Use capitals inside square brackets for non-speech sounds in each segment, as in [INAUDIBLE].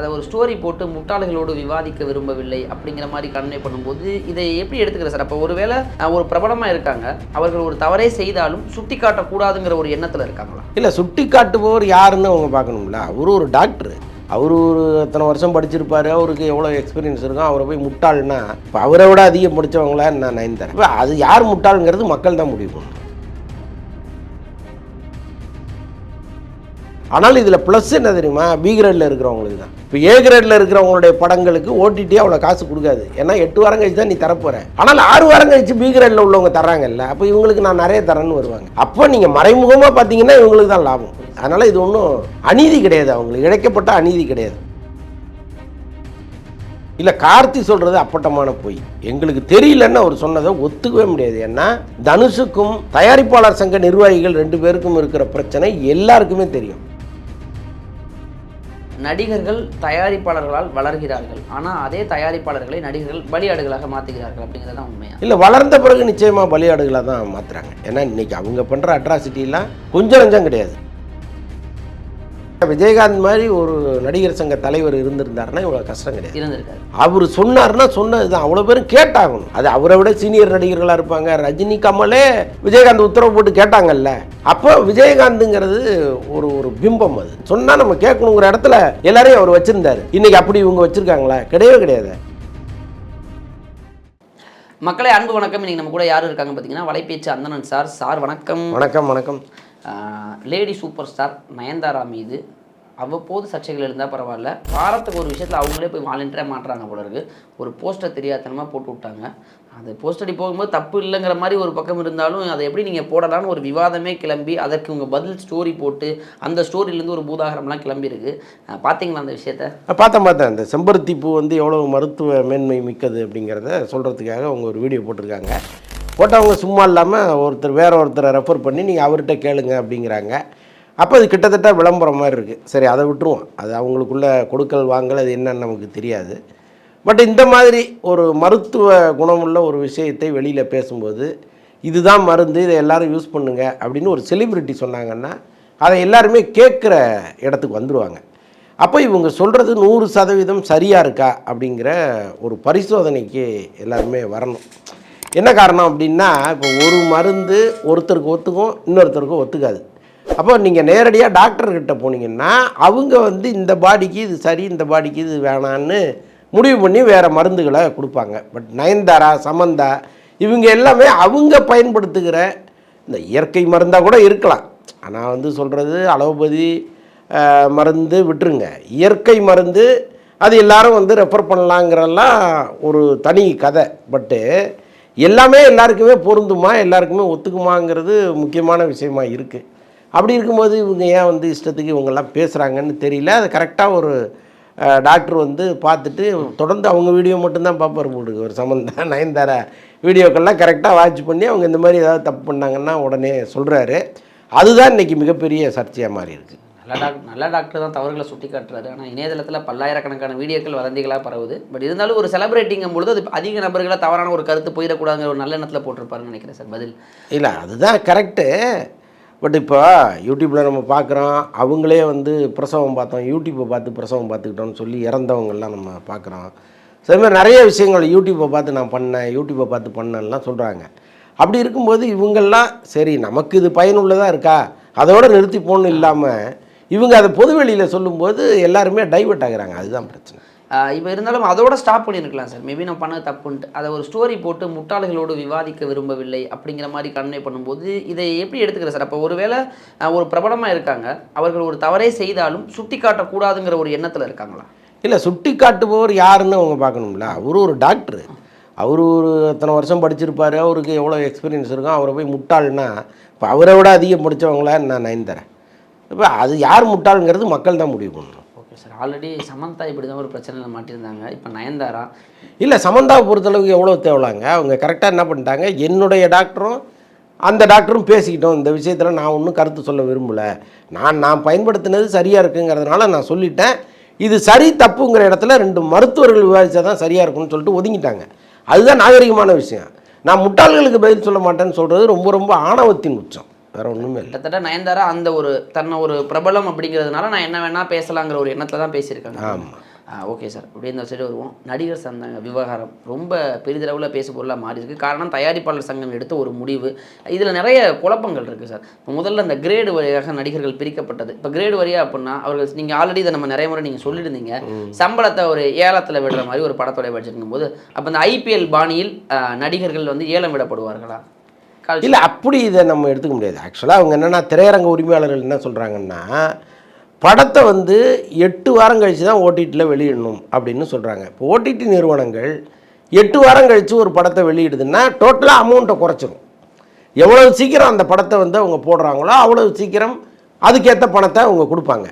அதை ஒரு ஸ்டோரி போட்டு முட்டாள்களோடு விவாதிக்க விரும்பவில்லை அப்படிங்கிற மாதிரி கன்வே பண்ணும்போது இதை எப்படி எடுத்துக்கிற சார்? அப்போ ஒருவேளை ஒரு பிரபலமாக இருக்காங்க. அவர்கள் ஒரு தவறே செய்தாலும் சுட்டி காட்டக்கூடாதுங்கிற ஒரு எண்ணத்தில் இருக்காங்களா? இல்லை சுட்டி காட்டுபவர் யாருன்னு அவங்க பார்க்கணும்ல. அவர் ஒரு டாக்டர் அவர் ஒரு எத்தனை வருஷம் படிச்சிருப்பார் அவருக்கு எவ்வளோ எக்ஸ்பீரியன்ஸ் இருக்கும் அவரை போய் முட்டாள்னா இப்போ அவரை விட அதிகம் படித்தவங்களா நான் நைன் தரேன் இப்போ அது யார் முட்டாளுங்கிறது மக்கள் தான் முடிவு பண்ணணும் ஆனால் இதில் ப்ளஸ் என்ன தெரியுமா? பி கிரேடில் இருக்கிறவங்களுக்கு தான். இப்போ ஏ கிரேடில் இருக்கிறவங்களுடைய படங்களுக்கு ஓடிடி அவ்வளோ காசு கொடுக்காது. ஏன்னா எட்டு வாரம் கழிச்சு தான் நீ தரப்போற. ஆனால் ஆறு வாரம் கழிச்சு பி கிரேடில் உள்ளவங்க தர்றாங்கல்ல அப்போ இவங்களுக்கு நான் நிறைய தரேன்னு வருவாங்க. அப்போ நீங்கள் மறைமுகமாக பார்த்தீங்கன்னா இவங்களுக்கு தான் லாபம். அதனால் இது ஒன்றும் அநீதி கிடையாது அவங்களுக்கு. இழைக்கப்பட்ட அநீதி கிடையாது. இல்லை கார்த்தி சொல்கிறது அப்பட்டமான பொய். எங்களுக்கு தெரியலன்னு அவர் சொன்னதை ஒத்துக்கவே முடியாது. ஏன்னா தனுஷுக்கும் தயாரிப்பாளர் சங்க நிர்வாகிகள் ரெண்டு பேருக்கும் இருக்கிற பிரச்சனை எல்லாருக்குமே தெரியும். நடிகர்கள் தயாரிப்பாளர்களால் வளர்கிறார்கள். ஆனால் அதே தயாரிப்பாளர்களை நடிகர்கள் பலியாடுகளாக மாற்றுகிறார்கள் அப்படிங்கிறது தான் உண்மையாக இல்லை வளர்ந்த பிறகு நிச்சயமாக பலியாடுகளாக தான் மாற்றுறாங்க ஏன்னா இன்னைக்கு அவங்க பண்ணுற அட்ராசிட்டிலாம் கொஞ்சம் நஞ்சம் கிடையாது. விஜயகாந்த் மாதிரி ஒரு நடிகர் சங்க தலைவர் இருந்திருந்தாருன்னா இவ்வளோ கஷ்டம் கிடையாது. அவர் சொன்னார்னா சொன்னது தான் அவ்வளோ பேரும் கேட்டாகணும். அது அவரை விட சீனியர் நடிகர்களாக இருப்பாங்க. ரஜினி கமலே விஜயகாந்த் உத்தரவு போட்டு கேட்டாங்கல்ல. அப்போ விஜயகாந்துங்கிறது ஒரு ஒரு பிம்பம் அது. சொன்னால் நம்ம கேட்கணுங்கிற இடத்துல எல்லாரையும் அவர் வச்சிருந்தாரு. இன்னைக்கு அப்படி இவங்க வச்சிருக்காங்களா? கிடையவே கிடையாது. மக்களை அன்பு வணக்கம். இன்னைக்கு நம்ம கூட யார் இருக்காங்க பார்த்தீங்கன்னா வலைபேச்சு அந்தணன் சார். சார் வணக்கம். வணக்கம் வணக்கம். லேடி சூப்பர் ஸ்டார் நயன்தாரா மீது அவ்வப்போது சர்ச்சைகள் இருந்தால் பரவாயில்ல. வாரத்துக்கு ஒரு விஷயத்தில் அவங்களே போய் வாலண்டியராக மாட்டுறாங்க போல இருக்கு. ஒரு போஸ்டர் தெரியாதனமாக போட்டு விட்டாங்க. அது போஸ்ட் அடி போகும்போது தப்பு இல்லைங்கிற மாதிரி ஒரு பக்கம் இருந்தாலும் அதை எப்படி நீங்கள் போடலாம்னு ஒரு விவாதமே கிளம்பி அதற்கு உங்கள் பதில் ஸ்டோரி போட்டு அந்த ஸ்டோரியிலேருந்து ஒரு பூதாகரம்லாம் கிளம்பியிருக்கு. பார்த்தீங்களா அந்த விஷயத்த? பார்த்தேன் பார்த்தேன். அந்த செம்பருத்தி பூ வந்து எவ்வளோ மருத்துவ மேன்மை மிக்கது அப்படிங்கிறத சொல்கிறதுக்காக அவங்க ஒரு வீடியோ போட்டிருக்காங்க. போட்டவங்க சும்மா இல்லாமல் ஒருத்தர் வேற ஒருத்தரை ரெஃபர் பண்ணி நீங்கள் அவர்கிட்ட கேளுங்க அப்படிங்கிறாங்க. அப்போ அது கிட்டத்தட்ட விளம்பரம் மாதிரி இருக்குது சரி அதை விட்டுருவோம். அது அவங்களுக்குள்ள கொடுக்கல் வாங்கல் அது என்னன்னு நமக்கு தெரியாது. பட் இந்த மாதிரி ஒரு மருத்துவ குணமுள்ள ஒரு விஷயத்தை வெளியில் பேசும்போது இதுதான் மருந்து இதை எல்லோரும் யூஸ் பண்ணுங்க அப்படின்னு ஒரு செலிப்ரிட்டி சொன்னாங்கன்னா அதை எல்லாருமே கேட்குற இடத்துக்கு வந்துடுவாங்க அப்போ இவங்க சொல்கிறது நூறு சதவீதம் சரியாக இருக்கா அப்படிங்கிற ஒரு பரிசோதனைக்கு எல்லாருமே வரணும். என்ன காரணம் அப்படின்னா இப்போ ஒரு மருந்து ஒருத்தருக்கு ஒத்துக்கும் இன்னொருத்தருக்கும் ஒத்துக்காது. அப்போ நீங்கள் நேரடியாக டாக்டர்கிட்ட போனீங்கன்னா அவங்க வந்து இந்த பாடிக்கு இது சரி இந்த பாடிக்கு இது வேணான்னு முடிவு பண்ணி வேறு மருந்துகளை கொடுப்பாங்க. பட் நயன்தாரா சமந்தா இவங்க எல்லாமே அவங்க பயன்படுத்துகிற இந்த இயற்கை மருந்தாக கூட இருக்கலாம். ஆனால் வந்து சொல்கிறது அலோபதி மருந்து விட்டுருங்க. இயற்கை மருந்து அது எல்லாரும் வந்து ரெஃபர் பண்ணலாங்கிறலாம் ஒரு தனி கதை. பட்டு எல்லாமே எல்லாருக்குமே பொருந்துமா எல்லாருக்குமே ஒத்துக்குமாங்கிறது முக்கியமான விஷயமா இருக்குது அப்படி இருக்கும்போது இவங்க ஏன் வந்து இஷ்டத்துக்கு இவங்கெல்லாம் பேசுகிறாங்கன்னு தெரியல. அது கரெக்டாக ஒரு டாக்டர் வந்து பார்த்துட்டு தொடர்ந்து அவங்க வீடியோ மட்டும்தான் பார்ப்பார் போட்டுக்கு ஒரு சம்மந்தா நயன்தாரா வீடியோக்கெல்லாம் கரெக்டாக வாட்ச் பண்ணி அவங்க இந்த மாதிரி ஏதாவது தப்பு பண்ணாங்கன்னா உடனே சொல்கிறாரு அதுதான் இன்றைக்கி மிகப்பெரிய சர்ச்சையாக மாறி இருக்குது நல்ல டாக்டர் நல்ல டாக்டர் தான் தவறுகளை சுட்டி காட்டுறாரு ஆனால் இணையதளத்தில் பல்லாயிரக்கணக்கான வீடியோக்கள் வதந்திகளாக பரவுது. பட் இருந்தாலும் ஒரு செலிப்ரேட்டிங்கும் பொழுது அது அதிக நபர்களாக தவறான ஒரு கருத்து போயிடக்கூடாதுங்கிற ஒரு நல்ல எண்ணத்தில் போட்டிருப்பாருன்னு நினைக்கிறேன் சார். பதில். இல்லை அதுதான் கரெக்டு பட் இப்போ யூடியூப்பில் நம்ம பார்க்குறோம் அவங்களே வந்து பிரசவம் பார்த்தோம். யூடியூப்பை பார்த்து பிரசவம் பார்த்துக்கிட்டோம்னு சொல்லி இறந்தவங்கள்லாம் நம்ம பார்க்குறோம் சில மாதிரி நிறைய விஷயங்கள் யூடியூப்பை பார்த்து நான் பண்ணேன் யூடியூப்பை பார்த்து பண்ணேன்லாம் சொல்கிறாங்க அப்படி இருக்கும்போது இவங்கெல்லாம் சரி நமக்கு இது பயனுள்ளதாக இருக்கா? அதோட நிறுத்தி போகணும் இல்லாமல் இவங்க அதை பொதுவெளியில் சொல்லும்போது எல்லாருமே டைவர்ட் ஆகுறாங்க. அதுதான் பிரச்சனை. இப்போ இருந்தாலும் அதோட ஸ்டாப் பண்ணியிருக்கலாம் சார். மேபி நம்ம பண்ணது தப்புன்ட்டு. அதை ஒரு ஸ்டோரி போட்டு முட்டாள்களோடு விவாதிக்க விரும்பவில்லை அப்படிங்கிற மாதிரி கன்வே பண்ணும்போது இதை எப்படி எடுத்துக்கிற சார்? அப்போ ஒருவேளை ஒரு பிரபலமாக இருக்காங்க. அவர்கள் ஒரு தவறே செய்தாலும் சுட்டி காட்டக்கூடாதுங்கிற ஒரு எண்ணத்தில் இருக்காங்களா? இல்லை சுட்டி காட்டுபவர் யாருன்னு அவங்க பார்க்கணும்ல. அவரு ஒரு டாக்டர் அவர் ஒரு எத்தனை வருஷம் படிச்சிருப்பாரு. அவருக்கு எவ்வளோ எக்ஸ்பீரியன்ஸ் இருக்கும் அவரை போய் முட்டாள்னா இப்போ அவரை விட அதிகம் படித்தவங்கள நான் நைன் தரேன் இப்போ அது யார் முட்டாளுங்கிறது மக்கள் தான் முடிவு பண்ணணும் ஓகே சார் ஆல்ரெடி சமந்தா இப்படி தான் ஒரு பிரச்சனையில் மாட்டியிருந்தாங்க. இப்போ நயன்தாரா? இல்லை சமந்தாவை பொறுத்தளவுக்கு எவ்வளோ தேவலாங்க? அவங்க கரெக்டாக என்ன பண்ணிட்டாங்க? என்னுடைய டாக்டரும் அந்த டாக்டரும் பேசிக்கிட்டோம். இந்த விஷயத்தில் நான் ஒன்றும் கருத்து சொல்ல விரும்பல. நான் நான் பயன்படுத்தினது சரியாக இருக்குங்கிறதுனால நான் சொல்லிட்டேன். இது சரி தப்புங்கிற இடத்துல ரெண்டு மருத்துவர்கள் விவாதிச்சா தான் சரியாக இருக்கும்னு சொல்லிட்டு ஒதுங்கிட்டாங்க. அதுதான் நாகரிகமான விஷயம். நான் முட்டாள்களுக்கு பதில் சொல்ல மாட்டேன்னு சொல்கிறது ரொம்ப ரொம்ப ஆணவத்தின் உச்சம். வேற ஒன்றுமே இல்லை. கிட்டத்தட்ட நயன்தாரா அந்த ஒரு தன்னை ஒரு பிரபலம் அப்படிங்கிறதுனால நான் என்ன வேணா பேசலாங்கிற ஒரு எண்ணத்தில் தான் பேசியிருக்காங்க. ஆமாம் ஓகே சார். அப்படியே இந்த சைடு வருவோம். நடிகர் சங்க விவகாரம் ரொம்ப பெரிதளவில் பேசு பொருளாக மாறி இருக்கு. காரணம் தயாரிப்பாளர் சங்கம் எடுத்த ஒரு முடிவு. இதில் நிறைய குழப்பங்கள் இருக்குது சார். இப்போ முதல்ல இந்த கிரேடு வழியாக நடிகர்கள் பிரிக்கப்பட்டது. இப்போ கிரேடு வழியாக அப்படின்னா அவர்கள் நீங்கள் ஆல்ரெடி இதை நம்ம நிறைய முறை நீங்கள் சொல்லியிருந்தீங்க. சம்பளத்தை ஒரு ஏலத்தில் விடுற மாதிரி ஒரு படத்தோட வச்சிருக்கும் போது அப்போ இந்த ஐபிஎல் பாணியில் நடிகர்கள் வந்து ஏலம் விடப்படுவார்களா? இல்லை அப்படி இதை நம்ம எடுத்துக்க முடியாது. ஆக்சுவலாக அவங்க என்னென்னா திரையரங்க உரிமையாளர்கள் என்ன சொல்கிறாங்கன்னா படத்தை வந்து எட்டு வாரம் கழித்து தான் ஓடிடியில் வெளியிடணும் அப்படின்னு சொல்கிறாங்க இப்போ ஓடிடி நிறுவனங்கள் எட்டு வாரம் கழித்து ஒரு படத்தை வெளியிடுதுன்னா டோட்டலாக அமௌண்ட்டை குறைச்சிரும். எவ்வளவு சீக்கிரம் அந்த படத்தை வந்து அவங்க போடுறாங்களோ அவ்வளவு சீக்கிரம் அதுக்கேற்ற பணத்தை அவங்க கொடுப்பாங்க.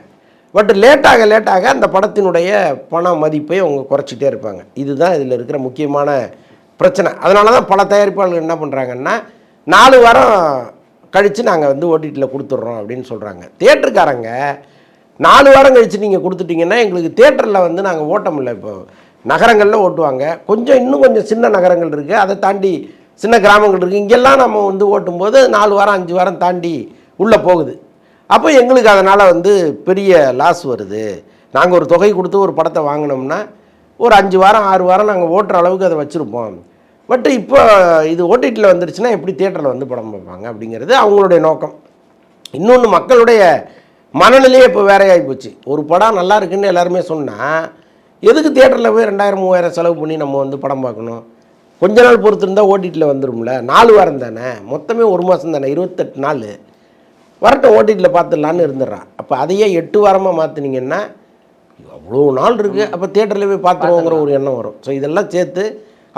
பட் லேட்டாக லேட்டாக அந்த படத்தினுடைய பண மதிப்பை அவங்க குறைச்சிட்டே இருப்பாங்க. இதுதான் இதில் இருக்கிற முக்கியமான பிரச்சனை. அதனால தான் பல தயாரிப்பாளர்கள் என்ன பண்ணுறாங்கன்னா நாலு வாரம் கழித்து நாங்கள் வந்து ஓடிடியில் கொடுத்துட்றோம் அப்படின்னு சொல்கிறாங்க தேட்டருக்காரங்க நாலு வாரம் கழித்து நீங்கள் கொடுத்துட்டிங்கன்னா எங்களுக்கு தேட்டரில் வந்து நாங்கள் ஓட்ட முடியல. இப்போ நகரங்களில் ஓட்டுவாங்க. கொஞ்சம் இன்னும் கொஞ்சம் சின்ன நகரங்கள் இருக்குது அதை தாண்டி சின்ன கிராமங்கள் இருக்குது இங்கெல்லாம் நம்ம வந்து ஓட்டும்போது நாலு வாரம் அஞ்சு வாரம் தாண்டி உள்ளே போகுது. அப்போ எங்களுக்கு அதனால் வந்து பெரிய லாஸ் வருது. நாங்கள் ஒரு தொகை கொடுத்து ஒரு படத்தை வாங்கினோம்னா ஒரு அஞ்சு வாரம் ஆறு வாரம் நாங்கள் ஓட்டுற அளவுக்கு அதை வச்சுருப்போம். பட் இப்போ இது ஓடிடியில் வந்துருச்சுன்னா எப்படி தேட்டரில் வந்து படம் பார்ப்பாங்க அப்படிங்கிறது அவங்களுடைய நோக்கம். இன்னொன்று மக்களுடைய மனநிலையே இப்போ வேறையாகி போச்சு. ஒரு படம் நல்லா இருக்குன்னு எல்லாருமே சொன்னால் எதுக்கு தேட்டரில் போய் ரெண்டாயிரம் மூவாயிரம் செலவு பண்ணி நம்ம வந்து படம் பார்க்கணும்? கொஞ்ச நாள் பொறுத்து இருந்தால் ஓடிடியில் வந்துடும்ல நாலு வாரம் தானே. மொத்தமே ஒரு மாதம் தானே. இருபத்தெட்டு நாள். வரட்டும் ஓடிடியில் பார்த்துடலான்னு இருந்துடுறான் அப்போ அதையே எட்டு வாரமாக மாற்றினீங்கன்னா அவ்வளோ நாள் இருக்குது அப்போ தேட்டரில் போய் பார்த்துருவோங்கிற ஒரு எண்ணம் வரும். ஸோ இதெல்லாம் சேர்த்து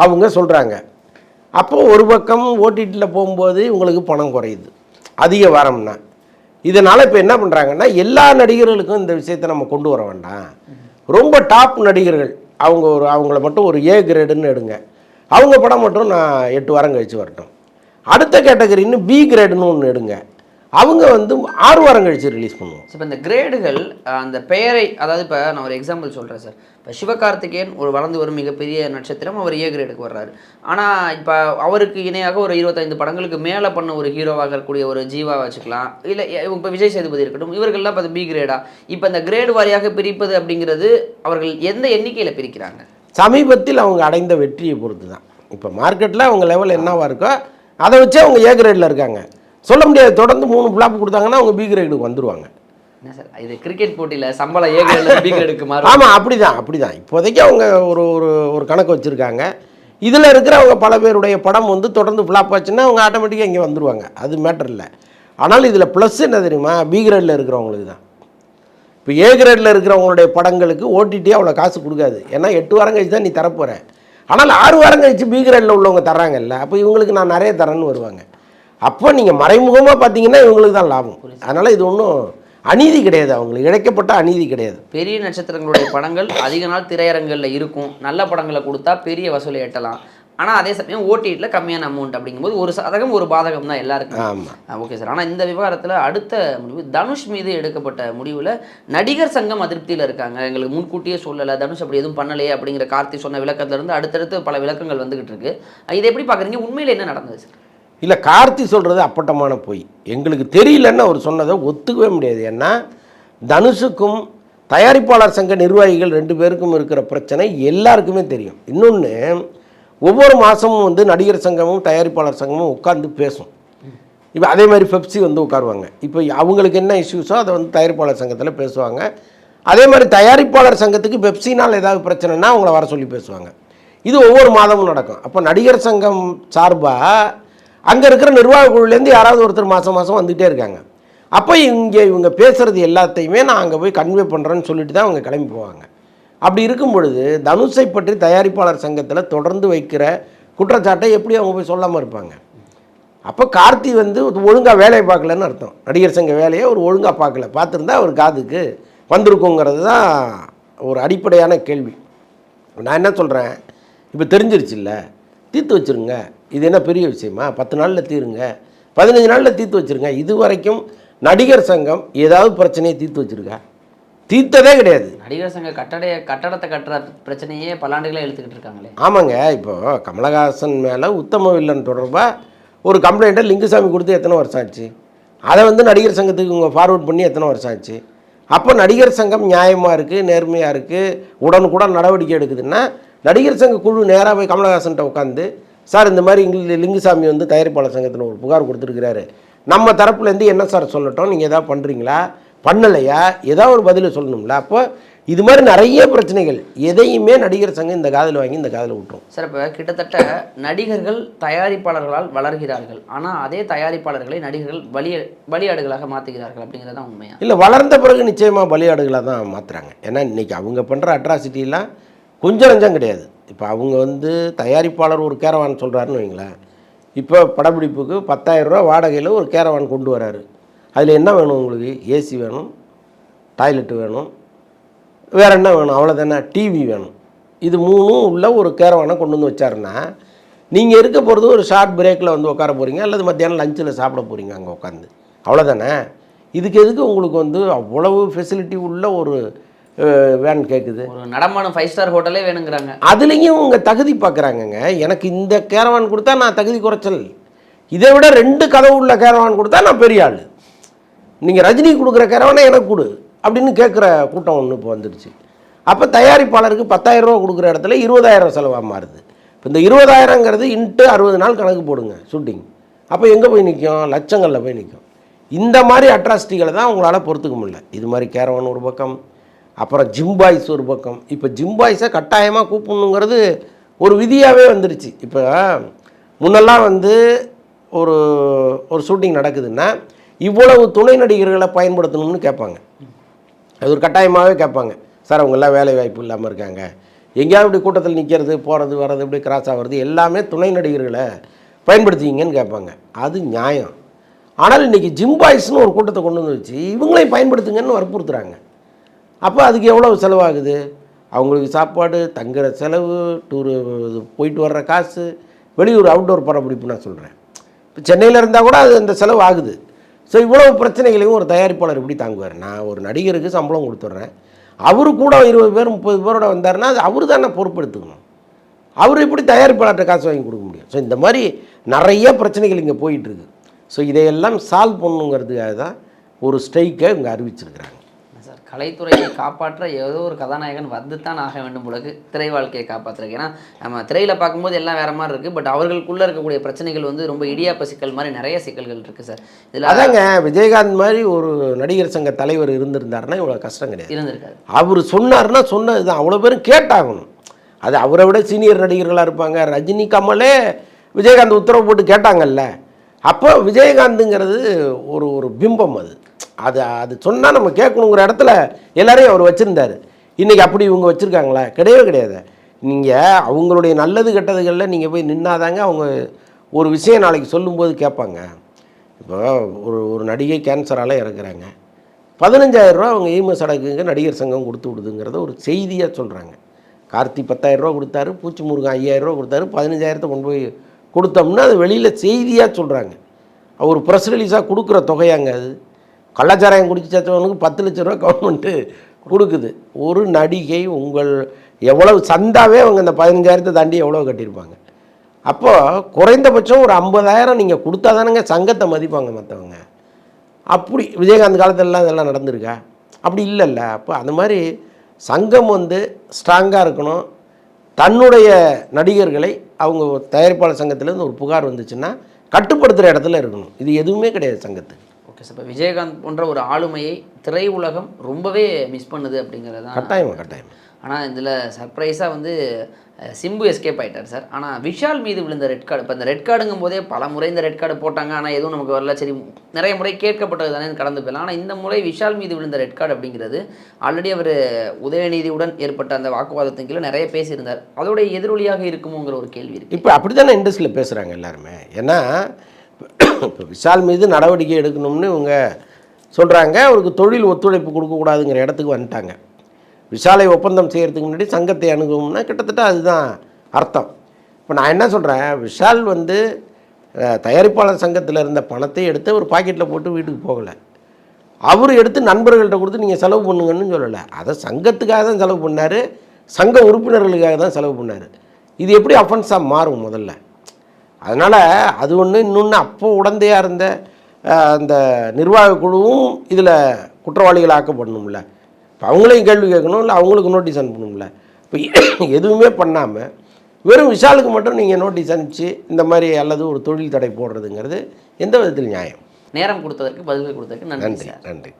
அவங்க சொல்கிறாங்க அப்போது ஒரு பக்கம் ஓடிடியில் போகும்போது உங்களுக்கு பணம் குறையுது. அதிக வரம்னா. இதனால் இப்போ என்ன பண்ணுறாங்கன்னா எல்லா நடிகர்களுக்கும் இந்த விஷயத்தை நம்ம கொண்டு வர வேண்டாம். ரொம்ப டாப் நடிகர்கள் அவங்க ஒரு அவங்கள மட்டும் ஒரு ஏ கிரேடுன்னு எடுங்க. அவங்க படம் மட்டும் நான் எட்டு வாரம் கழித்து வரட்டும். அடுத்த கேட்டகரின்னு பி கிரேடுன்னு ஒன்று எடுங்க. அவங்க வந்து ஆறு வாரம் கழித்து ரிலீஸ் பண்ணுவோம். இப்போ இந்த கிரேடுகள் அந்த பெயரை அதாவது இப்போ நான் ஒரு எக்ஸாம்பிள் சொல்கிறேன் சார். இப்போ சிவகார்த்திகேயன் ஒரு வளர்ந்து வரும் மிகப்பெரிய நட்சத்திரம் அவர் ஏ கிரேடுக்கு வர்றாரு. ஆனால் இப்போ அவருக்கு இணையாக ஒரு இருபத்தைந்து படங்களுக்கு மேலே பண்ண ஒரு ஹீரோவாக இருக்கக்கூடிய ஒரு ஜீவா வச்சுக்கலாம். இல்லை இப்போ விஜய் சேதுபதி இருக்கட்டும் இவர்கள்லாம் இப்போ பி கிரேடா இப்போ இந்த கிரேடு வாரியாக பிரிப்பது அப்படிங்கிறது அவர்கள் எந்த எண்ணிக்கையில் பிரிக்கிறாங்க? சமீபத்தில் அவங்க அடைந்த வெற்றியை பொறுத்து தான் இப்போ மார்க்கெட்டில் அவங்க லெவல் என்னவா இருக்கோ அதை வச்சே அவங்க ஏ கிரேடில் இருக்காங்க. சொல்ல முடியாது. தொடர்ந்து மூணு ஃப்ளாப் கொடுத்தாங்கன்னா அவங்க பி கிரேடுக்கு என்ன சார் இது கிரிக்கெட் போட்டியில் சம்பளம் ஏ கிரேடில் பி கிரேடுக்கு மாறும் ஆமாம் அப்படி தான் அப்படி தான் இப்போதைக்கு அவங்க ஒரு ஒரு ஒரு கணக்கு வச்சுருக்காங்க. இதில் இருக்கிறவங்க பல பேருடைய படம் வந்து தொடர்ந்து ஃப்ளாப் ஆச்சுன்னா அவங்க ஆட்டோமேட்டிக்காக இங்கே வந்துருவாங்க. அது மேட்டர் இல்லை. ஆனால் இதில் ப்ளஸ் என்ன தெரியுமா? பி கிரேடில் இருக்கிறவங்களுக்கு தான். இப்போ ஏ கிரேடில் இருக்கிறவங்களுடைய படங்களுக்கு ஓடிடி அவ்வளோ காசு கொடுக்காது. ஏன்னா எட்டு வாரம் கழிச்சு தான் நீ தரப்போகிற ஆனால் ஆறு வாரம் கழிச்சு பி கிரேடில் உள்ளவங்க தர்றாங்கல்ல. அப்போ இவங்களுக்கு நான் நிறைய தரேன்னு வருவாங்க. அப்போ நீங்கள் மறைமுகமாக பார்த்தீங்கன்னா இவங்களுக்கு தான் லாபம். அதனால் இது ஒன்றும் அநீதி கிடையாது. அவங்களுக்கு இழைக்கப்பட்ட அநீதி கிடையாது. பெரிய நட்சத்திரங்களுடைய படங்கள் அதிக நாள் திரையரங்களில் இருக்கும். நல்ல படங்களை கொடுத்தா பெரிய வசூலை எட்டலாம். ஆனால் அதே சமயம் ஓடிடியில் கம்மியான அமௌண்ட் அப்படிங்கும்போது ஒரு சாதகம் ஒரு பாதகம் தான் எல்லாருக்கும். ஆமாம் ஓகே சார் ஆனால் இந்த விவகாரத்தில் அடுத்த முடிவு தனுஷ் மீது எடுக்கப்பட்ட முடிவில் நடிகர் சங்கம் அதிருப்தியில் இருக்காங்க. எங்களுக்கு முன்கூட்டியே சொல்லலை தனுஷ் அப்படி எதுவும் பண்ணலையே அப்படிங்கிற கார்த்தி சொன்ன விளக்கத்துல இருந்து அடுத்தடுத்து பல விளக்கங்கள் வந்துகிட்டு இருக்கு. இதை எப்படி பார்க்குறீங்க? உண்மையில் என்ன நடந்தது சார் இல்லை கார்த்தி சொல்கிறது அப்பட்டமான பொய். எங்களுக்கு தெரியலன்னு அவர் சொன்னதை ஒத்துக்கவே முடியாது. ஏன்னா தனுஷுக்கும் தயாரிப்பாளர் சங்க நிர்வாகிகள் ரெண்டு பேருக்கும் இருக்கிற பிரச்சனை எல்லாருக்குமே தெரியும். இன்னொன்று ஒவ்வொரு மாதமும் வந்து நடிகர் சங்கமும் தயாரிப்பாளர் சங்கமும் உட்காந்து பேசும். இப்போ அதே மாதிரி பெப்சி வந்து உட்காருவாங்க. இப்போ அவங்களுக்கு என்ன இஷ்யூஸோ அதை வந்து தயாரிப்பாளர் சங்கத்தில் பேசுவாங்க. அதே மாதிரி தயாரிப்பாளர் சங்கத்துக்கு பெப்சினால் ஏதாவது பிரச்சனைனா அவங்கள வர சொல்லி பேசுவாங்க. இது ஒவ்வொரு மாதமும் நடக்கும். அப்போ நடிகர் சங்கம் சார்பாக அங்கே இருக்கிற நிர்வாக குழுலேருந்து யாராவது ஒருத்தர் மாதம் மாதம் வந்துகிட்டே இருக்காங்க. அப்போ இங்கே இவங்க பேசுகிறது எல்லாத்தையுமே நான் அங்கே போய் கன்வே பண்ணுறேன்னு சொல்லிட்டு தான் அவங்க கிளம்பி போவாங்க. அப்படி இருக்கும் பொழுது தனுஷை பற்றி தயாரிப்பாளர் சங்கத்தில் தொடர்ந்து வைக்கிற குற்றச்சாட்டை எப்படி அவங்க போய் சொல்லாமல் இருப்பாங்க? அப்போ கார்த்தி வந்து ஒழுங்காக வேலையை பார்க்கலன்னு அர்த்தம். நடிகர் சங்க வேலையை ஒரு ஒழுங்காக பார்க்கல. பார்த்துருந்தா அவர் காதுக்கு வந்திருக்குங்கிறது தான் ஒரு அடிப்படையான கேள்வி. நான் என்ன சொல்கிறேன் இப்போ தெரிஞ்சிருச்சுல்ல? தீர்த்து வச்சுருங்க. இது என்ன பெரிய விஷயமா? பத்து நாளில் தீருங்க. பதினஞ்சு நாளில் தீர்த்து வச்சுருங்க. இது வரைக்கும் நடிகர் சங்கம் ஏதாவது பிரச்சனையை தீர்த்து வச்சுருக்கா? தீர்த்ததே கிடையாது. நடிகர் சங்க கட்டட கட்டடத்தை கட்டுற பிரச்சனையே பல்லாண்டுகளே இழுத்துக்கிட்டு இருக்காங்களே. ஆமாங்க. இப்போ கமலஹாசன் மேலே உத்தம வில்லன் தொடர்பாக ஒரு கம்ப்ளைண்ட்டை லிங்குசாமி கொடுத்து எத்தனை வருஷம் ஆச்சு? அதை வந்து நடிகர் சங்கத்துக்கு இவங்க ஃபார்வர்ட் பண்ணி எத்தனை வருஷம் ஆச்சு? அப்போ நடிகர் சங்கம் நியாயமாக இருக்குது நேர்மையாக இருக்குது உடனுக்குடன் நடவடிக்கை எடுக்குதுன்னா நடிகர் சங்க குழு நேராக போய் கமலஹாசன்கிட்ட உட்காந்து சார் இந்த மாதிரி எங்களுக்கு லிங்குசாமி வந்து தயாரிப்பாளர் சங்கத்தில் ஒரு புகார் கொடுத்துருக்கிறாரு. நம்ம தரப்புலேருந்து என்ன சார் சொல்லட்டும்? நீங்கள் எதாவது பண்ணுறீங்களா பண்ணலையா? ஏதாவது ஒரு பதில் சொல்லணும்ல? அப்போ இது மாதிரி நிறைய பிரச்சனைகள். எதையுமே நடிகர் சங்கம் இந்த காதில் வாங்கி இந்த காதில் விட்டுரும் சார் இப்போ கிட்டத்தட்ட நடிகர்கள் தயாரிப்பாளர்களால் வளர்கிறார்கள். ஆனால் அதே தயாரிப்பாளர்களை நடிகர்கள் பலி பலியாடுகளாக மாற்றுகிறார்கள் அப்படிங்கிறது தான் உண்மையா? இல்லை வளர்ந்த பிறகு நிச்சயமாக பலியாடுகளாக தான் மாற்றுறாங்க ஏன்னா இன்றைக்கி அவங்க பண்ணுற அட்ராசிட்டிலாம் கொஞ்சம் நஞ்சம் கிடையாது. இப்போ அவங்க வந்து தயாரிப்பாளர் ஒரு கேரவான் சொல்கிறாருன்னு வைங்களேன். இப்போ படப்பிடிப்புக்கு 10000 ரூபா வாடகையில் ஒரு கேரவான் கொண்டு வராரு. அதில் என்ன வேணும் உங்களுக்கு? ஏசி வேணும் டாய்லெட்டு வேணும் வேறு என்ன வேணும்? அவ்வளோதானே டிவி வேணும். இது மூணும் உள்ள ஒரு கேரவானை கொண்டு வந்து வச்சாருன்னா நீங்கள் இருக்க போகிறது ஒரு ஷார்ட் பிரேக்கில் வந்து உட்கார போகிறீங்க அல்லது மத்தியானம் லஞ்சில் சாப்பிட போகிறீங்க அங்கே உட்காந்து அவ்வளோதானே இதுக்கு எதுக்கு உங்களுக்கு வந்து அவ்வளவு ஃபெசிலிட்டி உள்ள ஒரு வேன் கேட்குது ஒரு நடமாடும் ஃபைவ் ஸ்டார் ஹோட்டலே வேணுங்கிறாங்க. அதுலேயும் உங்க தகுதி பார்க்குறாங்கங்க எனக்கு இந்த கேரவான் கொடுத்தா நான் தகுதி குறைச்சல். இதை விட ரெண்டு கதவு உள்ள கேரவான் கொடுத்தா நான் பெரிய ஆள். நீங்கள் ரஜினி கொடுக்குற கேரவானை எனக்கு கொடு அப்படின்னு கேட்குற கூட்டம் ஒன்று இப்போ வந்துடுச்சு. அப்போ தயாரிப்பாளருக்கு 10000 ரூபா கொடுக்குற இடத்துல இருபதாயிரம் செலவாக மாறுது. இப்போ இந்த இருபதாயிரங்கிறது இன்ட்டு அறுபது நாள் கணக்கு போடுங்க ஷூட்டிங் அப்போ எங்கே போய் நிற்கும் லட்சங்களில் போய் நிற்கும் இந்த மாதிரி அட்ராசிட்டிகளை தான் உங்களால் பொறுத்துக்க முடியல. இது மாதிரி கேரவான் ஒரு பக்கம் அப்புறம் ஜிம்பாய்ஸ் ஒரு பக்கம். இப்போ ஜிம்பாய்ஸை கட்டாயமாக கூப்பிடணுங்கிறது ஒரு விதியாகவே வந்துடுச்சு இப்போ முன்னெல்லாம் வந்து ஒரு ஒரு ஷூட்டிங் நடக்குதுன்னா இவ்வளவு துணை நடிகர்களை பயன்படுத்தணும்னு கேட்பாங்க. அது ஒரு கட்டாயமாகவே கேட்பாங்க. சார் அவங்கெல்லாம் வேலை வாய்ப்பு இல்லாமல் இருக்காங்க. எங்கேயாவது இப்படி கூட்டத்தில் நிற்கிறது போகிறது வர்றது இப்படி கிராஸ் ஆகிறது எல்லாமே துணை நடிகர்களை பயன்படுத்திங்கன்னு கேட்பாங்க. அது நியாயம். ஆனால் இன்றைக்கி ஜிம்பாய்ஸ்னு ஒரு கூட்டத்தை கொண்டு வந்து வச்சு இவங்களையும் பயன்படுத்துங்கன்னு வற்புறுத்துகிறாங்க அப்போ அதுக்கு எவ்வளோ செலவாகுது? அவங்களுக்கு சாப்பாடு தங்குற செலவு டூரு போயிட்டு வர்ற காசு வெளியூர் அவுட்டோர் படப்பிடிப்பு நான் சொல்கிறேன் இப்போ சென்னையில் இருந்தால் கூட அது அந்த செலவு ஆகுது. ஸோ இவ்வளவு பிரச்சனைகளையும் ஒரு தயாரிப்பாளர் எப்படி தாங்குவார்? நான் ஒரு நடிகருக்கு சம்பளம் கொடுத்துட்றேன். அவரு கூட இருபது பேர் முப்பது பேரோட வந்தாருன்னா அது அவர் தானே பொறுப்பெடுத்துக்கணும். அவர் எப்படி தயாரிப்பாளர்கிட்ட காசு வாங்கி கொடுக்க முடியும்? ஸோ இந்த மாதிரி நிறைய பிரச்சனைகள் இங்கே போயிட்டுருக்கு ஸோ இதையெல்லாம் சால்வ் பண்ணுங்கிறதுக்காக தான் ஒரு ஸ்ட்ரைக்கை இங்கே அறிவிச்சிருக்கிறாங்க. கலைத்துறையை காப்பாற்ற ஏதோ ஒரு கதாநாயகன் வந்துத்தான் ஆக வேண்டும் போலக்கு திரை வாழ்க்கையை காப்பாற்றுறதுக்கு ஏன்னா நம்ம திரையில் பார்க்கும்போது எல்லாம் வேற மாதிரி இருக்குது பட் அவர்களுக்குள்ளே இருக்கக்கூடிய பிரச்சனைகள் வந்து ரொம்ப இடியாப்ப சிக்கல் மாதிரி நிறைய சிக்கல்கள் இருக்குது சார். இதில் அதாங்க விஜயகாந்த் மாதிரி ஒரு நடிகர் சங்க தலைவர் இருந்திருந்தாருன்னா இவ்வளோ கஷ்டம் கிடையாது. இருந்திருக்காரு. அவர் சொன்னார்னா சொன்னது தான் அவ்வளோ பேரும் கேட்டாகணும். அது அவரை விட சீனியர் நடிகர்களாக இருப்பாங்க. ரஜினி கமலே விஜயகாந்த் உத்தரவு போட்டு கேட்டாங்கல்ல. அப்போ விஜயகாந்துங்கிறது ஒரு ஒரு பிம்பம் அது. அது அது சொன்னால் நம்ம கேட்கணுங்கிற இடத்துல எல்லாரையும் அவர் வச்சுருந்தாரு. இன்றைக்கி அப்படி இவங்க வச்சுருக்காங்களா? கிடையவே கிடையாது. நீங்கள் அவங்களுடைய நல்லது கெட்டதுகளில் நீங்கள் போய் நின்னாதாங்க அவங்க ஒரு விஷயம் நாளைக்கு சொல்லும்போது கேட்பாங்க. இப்போ ஒரு ஒரு நடிகை கேன்சரால் இறக்குறாங்க. பதினஞ்சாயிரரூபா அவங்க ஈம சடங்குங்க நடிகர் சங்கம் கொடுத்து விடுதுங்கிறத ஒரு செய்தியாக சொல்கிறாங்க கார்த்தி 10000 கொடுத்தாரு பூச்சி முருகன் 5000 ரூபா கொடுத்தாரு பதினஞ்சாயிரத்தை கொண்டு போய் கொடுத்தோம்னா அது வெளியில் செய்தியாக சொல்கிறாங்க அவர் ப்ரெஸ் ரிலீஸாக கொடுக்குற தொகையாங்க அது. கள்ளச்சாராயம் குடிச்சு சத்தவனுக்கு பத்து லட்ச ரூபா கவர்மெண்ட்டு கொடுக்குது. ஒரு நடிகை உங்கள் எவ்வளவு சந்தாவே அவங்க இந்த பதினஞ்சாயிரத்தை தாண்டி எவ்வளோ கட்டியிருப்பாங்க. அப்போது குறைந்தபட்சம் ஒரு ஐம்பதாயிரம் நீங்கள் கொடுத்தா தானேங்க சங்கத்தை மதிப்பாங்க மற்றவங்க அப்படி விஜயகாந்த் காலத்துலலாம் இதெல்லாம் நடந்திருக்கா? அப்படி இல்லைல்ல. அப்போ அந்த மாதிரி சங்கம் வந்து ஸ்ட்ராங்காக இருக்கணும். தன்னுடைய நடிகர்களை அவங்க தயாரிப்பாளர் சங்கத்திலேருந்து ஒரு புகார் வந்துச்சுன்னா கட்டுப்படுத்துகிற இடத்துல இருக்கணும். இது எதுவுமே கிடையாது சங்கத்துக்கு. சார் இப்போ விஜயகாந்த் போன்ற ஒரு ஆளுமையை திரை உலகம் ரொம்பவே மிஸ் பண்ணுது அப்படிங்கிறது தான் கட்டாயமா கட்டாயமா. ஆனால் இதில் சர்ப்ரைஸாக வந்து சிம்பு எஸ்கேப் ஆயிட்டார் சார். ஆனால் விஷால் மீது விழுந்த ரெட் கார்டு இப்போ இந்த ரெட் கார்டுங்கும் போதே பல முறை இந்த ரெட் கார்டு போட்டாங்க. ஆனால் எதுவும் நமக்கு வரல. சரி நிறைய முறை கேட்கப்பட்டது தானே கடந்து போயிடலாம். ஆனால் இந்த முறை விஷால் மீது விழுந்த ரெட் கார்டு அப்படிங்கிறது ஆல்ரெடி அவர் உதயநிதியுடன் ஏற்பட்ட அந்த வாக்குவாதத்தின் கீழே நிறைய பேசியிருந்தார். அதோடைய எதிரொலியாக இருக்குமோங்கிற ஒரு கேள்வி இருக்கு. இப்போ அப்படி தானே இண்டஸ்ட்ரியில் பேசுகிறாங்க எல்லாருமே? ஏன்னா இப்போ விஷால் மீது நடவடிக்கை எடுக்கணும்னு இவங்க சொல்கிறாங்க அவருக்கு தொழில் ஒத்துழைப்பு கொடுக்கக்கூடாதுங்கிற இடத்துக்கு வந்துட்டாங்க. விஷாலை ஒப்பந்தம் செய்கிறதுக்கு முன்னாடி சங்கத்தை அணுகும்னா கிட்டத்தட்ட அதுதான் அர்த்தம். இப்போ நான் என்ன சொல்கிறேன் விஷால் வந்து தயாரிப்பாளர் சங்கத்தில் இருந்த பணத்தை எடுத்து ஒரு பாக்கெட்டில் போட்டு வீட்டுக்கு போகலை. அவர் எடுத்து நண்பர்கள்ட்ட கொடுத்து நீங்கள் செலவு பண்ணுங்கன்னு சொல்லலை. அதை சங்கத்துக்காக தான் செலவு பண்ணார். சங்க உறுப்பினர்களுக்காக தான் செலவு பண்ணார். இது எப்படி அஃபென்ஸாக மாறும் முதல்ல? அதனால் அது ஒன்று இன்னொன்று அப்போ உடந்தையாக இருந்த அந்த நிர்வாக குழுவும் இதில் குற்றவாளிகள் ஆக்கப்படணும்ல இப்போ அவங்களையும் கேள்வி கேட்கணும் இல்லை அவங்களுக்கு நோட்டீஸ் அனுப்பணும்ல. இப்போ [COUGHS] எதுவுமே பண்ணாமல் வெறும் விஷாலுக்கு மட்டும் நீங்கள் நோட்டீஸ் அனுப்பிச்சு இந்த மாதிரி அல்லது ஒரு தொழில் தடை போடுறதுங்கிறது எந்த விதத்தில் நியாயம். நேரம் கொடுத்ததற்கு பதில்கள் கொடுத்ததற்கு நன்றி நன்றி.